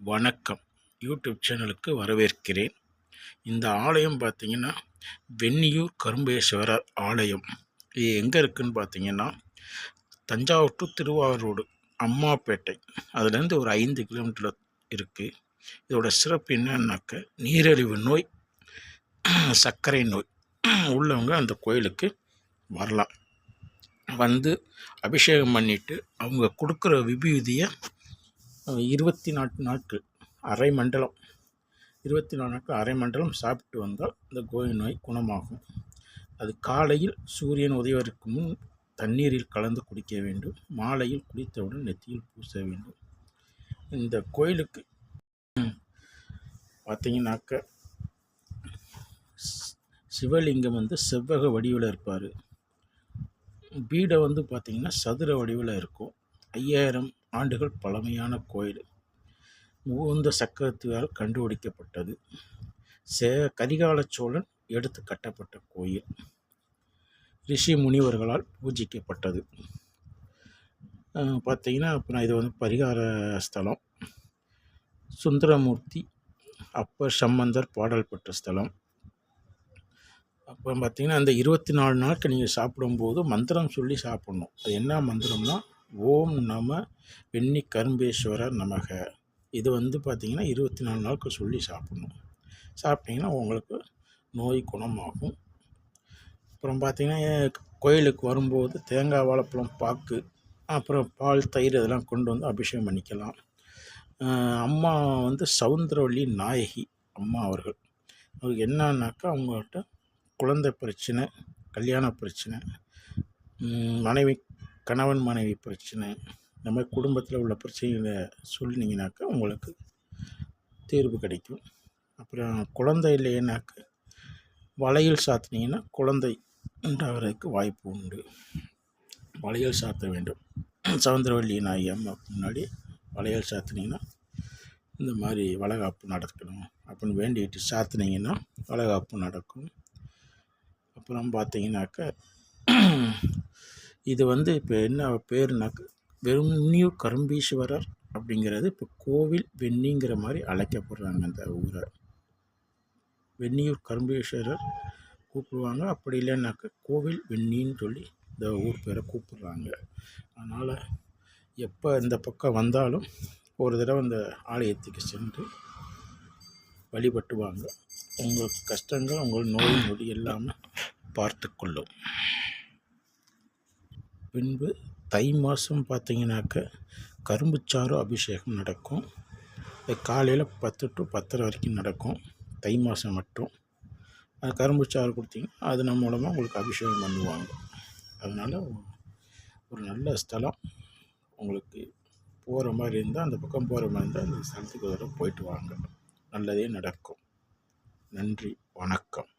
வணக்கம். யூடியூப் சேனலுக்கு வரவேற்கிறேன். இந்த ஆலயம் பார்த்திங்கன்னா வெண்ணியூர் கரும்பேஸ்வரர் ஆலயம். இது எங்கே இருக்குதுன்னு பார்த்தீங்கன்னா தஞ்சாவூர் டு திருவாரூர் அம்மாப்பேட்டை. அதுலேருந்து ஒரு ஐந்து கிலோமீட்டரில் இருக்குது இதோட சிறப்பு என்னன்னாக்க நீரிழிவு நோய் சர்க்கரை நோய் உள்ளவங்க அந்த கோயிலுக்கு வரலாம். வந்து அபிஷேகம் பண்ணிவிட்டு அவங்க கொடுக்குற விபூதியை இருபத்தி நாட்டு நாட்கள் அரை மண்டலம். இருபத்தி நாலு நாட்கள் அரை மண்டலம் சாப்பிட்டு வந்தால் இந்த கோய நோய் குணமாகும். அது காலையில் சூரியன் உதயவருக்கு முன் தண்ணீரில் கலந்து குடிக்க வேண்டும். மாலையில் குடித்தவுடன் நெத்தியில் பூச வேண்டும். இந்த கோயிலுக்கு பார்த்தீங்கன்னாக்க சிவலிங்கம் வந்து செவ்வக வடிவில் இருப்பார். பீடை வந்து பார்த்திங்கன்னா சதுர வடிவில் இருக்கும். ஐயாயிரம் ஆண்டுகள் பழமையான கோயில். முகுந்த சக்கரத்தால் கண்டுபிடிக்கப்பட்டது. சே கரிகால சோழன் எடுத்து கட்டப்பட்ட கோயில். ரிஷி முனிவர்களால் பூஜிக்கப்பட்டது. பார்த்தீங்கன்னா அப்புறம் இது வந்து பரிகார ஸ்தலம். சுந்தரமூர்த்தி அப்பர் சம்பந்தர் பாடல் பெற்ற ஸ்தலம். அப்புறம் பார்த்தீங்கன்னா அந்த இருபத்தி நாலு நாட்கள் நீங்கள் சாப்பிடும்போது மந்திரம் சொல்லி சாப்பிட்ணும். அது என்ன மந்திரம்னா ஓம் நம வெண்ணி கரும்பேஸ்வரர் நமக. இது வந்து பார்த்திங்கன்னா இருபத்தி நாலு நாளுக்கு சொல்லி சாப்பிட்ணும். சாப்பிட்டிங்கன்னா உங்களுக்கு நோய் குணமாகும். அப்புறம் பார்த்திங்கன்னா கோயிலுக்கு வரும்போது தேங்காய் வாழைப்பழம் பாக்கு அப்புறம் பால் தயிர் இதெல்லாம் கொண்டு வந்து அபிஷேகம் பண்ணிக்கலாம். அம்மா வந்து சவுந்தரவள்ளி நாயகி அம்மா அவர்கள். அவருக்கு என்னன்னாக்கா அவங்கள்ட்ட குழந்தை பிரச்சனை கல்யாண பிரச்சனை மனைவி கணவன் மனைவி பிரச்சனை இந்த மாதிரி குடும்பத்தில் உள்ள பிரச்சனைகளை சொன்னீங்கனாக்கா உங்களுக்கு தீர்வு கிடைக்கும். அப்புறம் குழந்தை இல்லைன்னாக்க வளையல் சாத்தினீங்கன்னா குழந்தை உண்டாகிறதுக்கு வாய்ப்பு உண்டு. வளையல் சாத்த வேண்டும். சவுந்தரவல்லி நாய் அம்மா முன்னாடி வளையல் சாத்தினீங்கன்னா இந்த மாதிரி வளகாப்பு நடக்கணும். அப்படின்னு வேண்டிட்டு சாத்தினீங்கன்னா வளகாப்பு நடக்கும். அப்புறம் பார்த்தீங்கன்னாக்க இது வந்து இப்போ என்ன பேருனாக்க வெறும்னியூர் கரும்பீஸ்வரர் அப்படிங்கிறது இப்போ கோவில் வெண்ணிங்கிற மாதிரி அழைக்கப்படுறாங்க அந்த ஊரை. வெண்ணியூர் கரும்பீஸ்வரர் கூப்பிடுவாங்க. அப்படி இல்லைன்னாக்க கோவில் வெண்ணின்னு சொல்லி இந்த ஊர் பேரை கூப்பிடுறாங்க. அதனால் எப்போ இந்த பக்கம் வந்தாலும் ஒரு தடவை அந்த ஆலயத்துக்கு சென்று வழிபட்டுவாங்க. உங்கள் கஷ்டங்கள் உங்கள் நோய் நொடி எல்லாமே பார்த்துக்கொள்ளும். பின்பு தை மாதம் பார்த்தீங்கன்னாக்க கரும்புச்சாறு அபிஷேகம் நடக்கும். காலையில் பத்து டு பத்தரை வரைக்கும் நடக்கும். தை மாதம் மட்டும். அது கரும்புச்சாறு கொடுத்தீங்கன்னா நம்ம மூலமாக உங்களுக்கு அபிஷேகம் பண்ணுவாங்க. அதனால் ஒரு நல்ல ஸ்தலம். உங்களுக்கு போகிற மாதிரி இருந்தால் அந்த பக்கம் போகிற மாதிரி இருந்தால் அந்த ஸ்தலத்துக்கு ஒரு போயிட்டு வாங்க. நல்லதே நடக்கும். நன்றி. வணக்கம்.